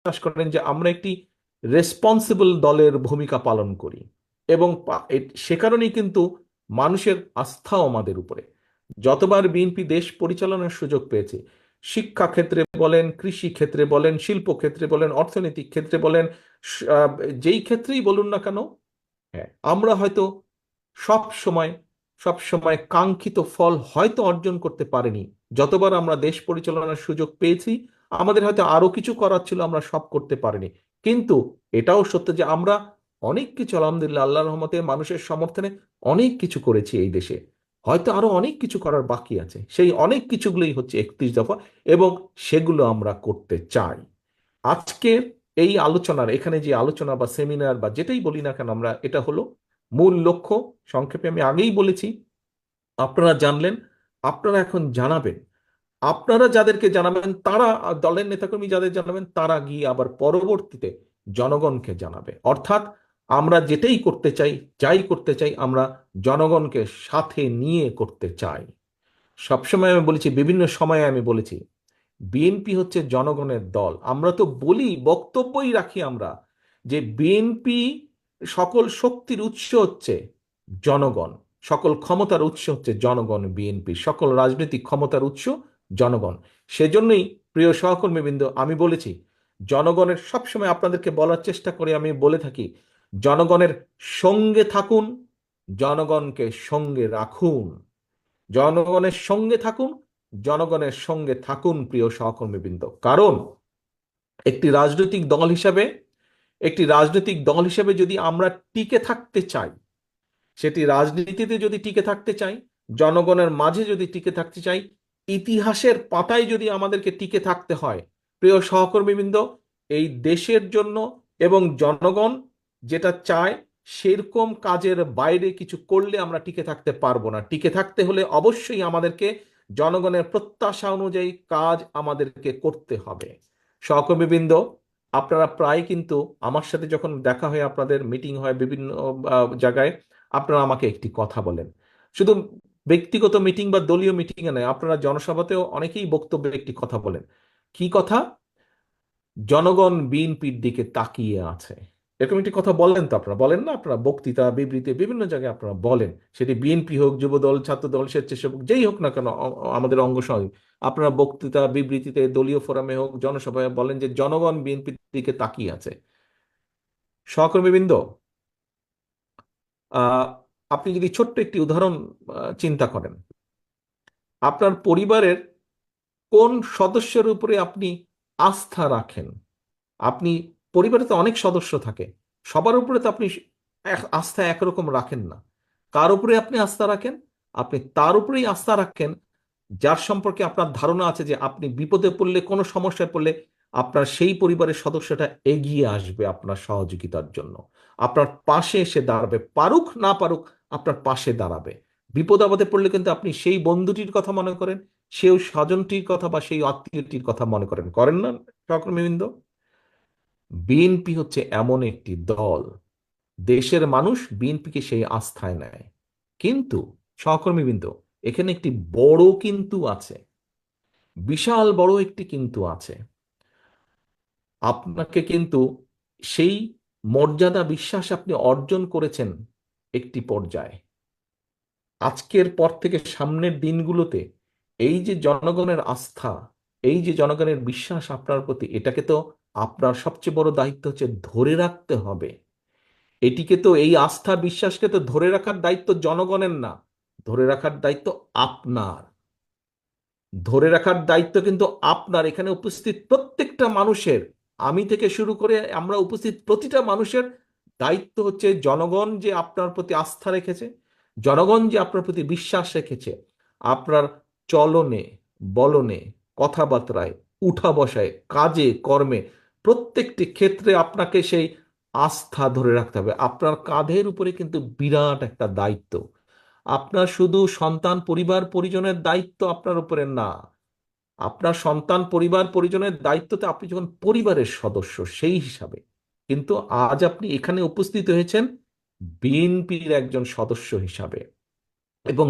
বিশ্বাস করেন যে আমরা একটি রেসপন্সিবল দলের ভূমিকা পালন করি এবং সে কারণেই কিন্তু মানুষের আস্থাও আমাদের উপরে। যতবার বিএনপি দেশ পরিচালনার সুযোগ পেয়েছে, শিক্ষা ক্ষেত্রে বলেন, কৃষি ক্ষেত্রে বলেন, শিল্প ক্ষেত্রে বলেন, অর্থনৈতিক ক্ষেত্রে বলেন যেই ক্ষেত্রেই বলুন না কেন হ্যাঁ আমরা হয়তো সব সময় সব সময় কাঙ্ক্ষিত ফল হয়তো অর্জন করতে পারিনি। যতবার আমরা দেশ পরিচালনার সুযোগ পেয়েছি আমাদের হয়তো আরও কিছু করার ছিল, আমরা সব করতে পারিনি। কিন্তু এটাও সত্য যে আমরা অনেক কিছু, আলহামদুলিল্লাহ আল্লাহ রহমতে মানুষের সমর্থনে অনেক কিছু করেছি এই দেশে। হয়তো আরও অনেক কিছু করার বাকি আছে। সেই অনেক কিছুগুলোই হচ্ছে একত্রিশ দফা এবং সেগুলো আমরা করতে চাই। আজকের এই আলোচনার, এখানে যে আলোচনা বা সেমিনার বা যেটাই বলি না কেন আমরা, এটা হলো মূল লক্ষ্য। সংক্ষেপে আমি আগেই বলেছি, আপনারা জানলেন, আপনারা এখন জানাবেন আপনারা যাদেরকে জানাবেন, তারা, দলের নেতাকর্মী যাদের জানাবেন, তারা গিয়ে আবার পরবর্তীতে জনগণকে জানাবে। অর্থাৎ আমরা যেটাই করতে চাই, যাই করতে চাই, আমরা জনগণকে সাথে নিয়ে করতে চাই। সবসময় আমি বলেছি, বিভিন্ন সময়ে আমি বলেছি বিএনপি হচ্ছে জনগণের দল। আমরা তো বলি, বক্তব্যই রাখি আমরা যে বিএনপি সকল শক্তির উৎস হচ্ছে জনগণ। সকল ক্ষমতার উৎস হচ্ছে জনগণ বিএনপি সকল রাজনৈতিক ক্ষমতার উৎস জনগণ। সেজন্যই প্রিয় সহকর্মীবৃন্দ, আমি বলেছি, জনগণের সবসময় আপনাদেরকে বলার চেষ্টা করে আমি বলে থাকি, জনগণের সঙ্গে থাকুন, জনগণকে সঙ্গে রাখুন। জনগণের সঙ্গে থাকুন, জনগণের সঙ্গে থাকুন প্রিয় সহকর্মীবৃন্দ। কারণ একটি রাজনৈতিক দল হিসাবে, একটি রাজনৈতিক দল হিসেবে যদি আমরা টিকে থাকতে চাই, সেটি রাজনীতিতে যদি টিকে থাকতে চাই, জনগণের মাঝে যদি টিকে থাকতে চাই ইতিহাসের পাতায় যদি আমাদেরকে টিকে থাকতে হয়, প্রিয় সহকর্মীবৃন্দ, এই দেশের জন্য এবং জনগণ যেটা চায়, সেরকম কাজের বাইরে কিছু করলে আমরা টিকে থাকতে পারব না। টিকে থাকতে হলে অবশ্যই আমাদেরকে জনগণের প্রত্যাশা অনুযায়ী কাজ আমাদেরকে করতে হবে। সহকর্মীবৃন্দ, আপনারা প্রায় কিন্তু আমার সাথে যখন দেখা হয় আপনাদের মিটিং হয় বিভিন্ন জায়গায়, আপনারা আমাকে একটি কথা বলেন। শুধু ব্যক্তিগত মিটিং বা দলীয় মিটিং এ নয় আপনারা জনসভাতেও অনেকেই বক্তব্যে একটি কথা বলেন। কি কথা? জনগণ বিএনপির দিকে তাকিয়ে আছে। এরকম একটি কথা বলেন তো আপনারা। বলেন না আপনারা বক্তৃতা বিবৃতি বিভিন্ন জায়গায় আপনারা বলেন। সেটি বিএনপি হোক যুবদল ছাত্রদল স্বেচ্ছাসেবক যেই হোক না কেন আমাদের অঙ্গ আপনারা বক্তৃতা বিবৃতিতে দলীয় ফোরামে হোক জনসভায় বলেন যে জনগণ বিএনপির দিকে তাকিয়ে আছে। সহকর্মীবৃন্দ আহ, আপনি যদি ছোট্ট একটি উদাহরণ চিন্তা করেন। আপনার পরিবারের কোন সদস্যের উপরে আপনি আস্থা রাখেন? আপনি, পরিবারে তো অনেক সদস্য থাকে, সবার উপরে তো আপনি আস্থা একরকম রাখেন না। কার উপরে আপনি আস্থা রাখেন? আপনি তার উপরেই আস্থা রাখেন, যার সম্পর্কে আপনার ধারণা আছে যে আপনি বিপদে পড়লে, কোনো সমস্যায় পড়লে, আপনার সেই পরিবারের সদস্যটা এগিয়ে আসবে আপনার সহযোগিতার জন্য। আপনার পাশে এসে দাঁড়াবে, পারুক না পারুক আপনার পাশে দাঁড়াবে। বিপদ আপদে পড়লে কিন্তু আপনি সেই বন্ধুটির কথা মনে করেন, সেও স্বজনটির কথা বা সেই আত্মীয়টির কথা মনে করেন। করেন না সহকর্মীবৃন্দ বিএনপি হচ্ছে এমন একটি দল। দেশের মানুষ বিএনপিকে সেই আস্থায় নেয়। কিন্তু সহকর্মীবৃন্দ এখানে একটি বড় কিন্তু আছে। বিশাল বড় একটি কিন্তু আছে। আপনাকে কিন্তু সেই মর্যাদা, বিশ্বাস আপনি অর্জন করেছেন একটি পর্যায়ে। আজকের পর থেকে সামনের দিনগুলোতে এই যে জনগণের আস্থা, এই যে জনগণের বিশ্বাস আপনার প্রতি, এটাকে তো আপনার সবচেয়ে বড় দায়িত্ব হচ্ছে ধরে রাখতে হবে। এটিকে তো এই আস্থা, বিশ্বাসকে তো ধরে রাখার দায়িত্ব জনগণের না, ধরে রাখার দায়িত্ব আপনার। ধরে রাখার দায়িত্ব কিন্তু আপনার, এখানে উপস্থিত প্রত্যেকটা মানুষের। আমি থেকে শুরু করে আমরা উপস্থিত প্রতিটা মানুষের দায়িত্ব হচ্ছে জনগণ যে আপনার প্রতি আস্থা রেখেছে, জনগণ যে আপনার প্রতি বিশ্বাস রেখেছে, আপনার চলনে, বলনে, কথাবার্তায়, উঠা বসায়, কাজে, কর্মে, প্রত্যেকটি ক্ষেত্রে আপনাকে সেই আস্থা ধরে রাখতে হবে। আপনার কাঁধের উপরে কিন্তু বিরাট একটা দায়িত্ব। আপনার শুধু সন্তান, পরিবার, পরিজনের দায়িত্ব আপনার উপরে না। আপনার সন্তান, পরিবার, পরিজনের দায়িত্বতে আপনি যখন পরিবারের সদস্য, সেই হিসাবে কিন্তু আজ আপনি এখানে উপস্থিত হয়েছেন বিএনপির একজন সদস্য হিসাবে এবং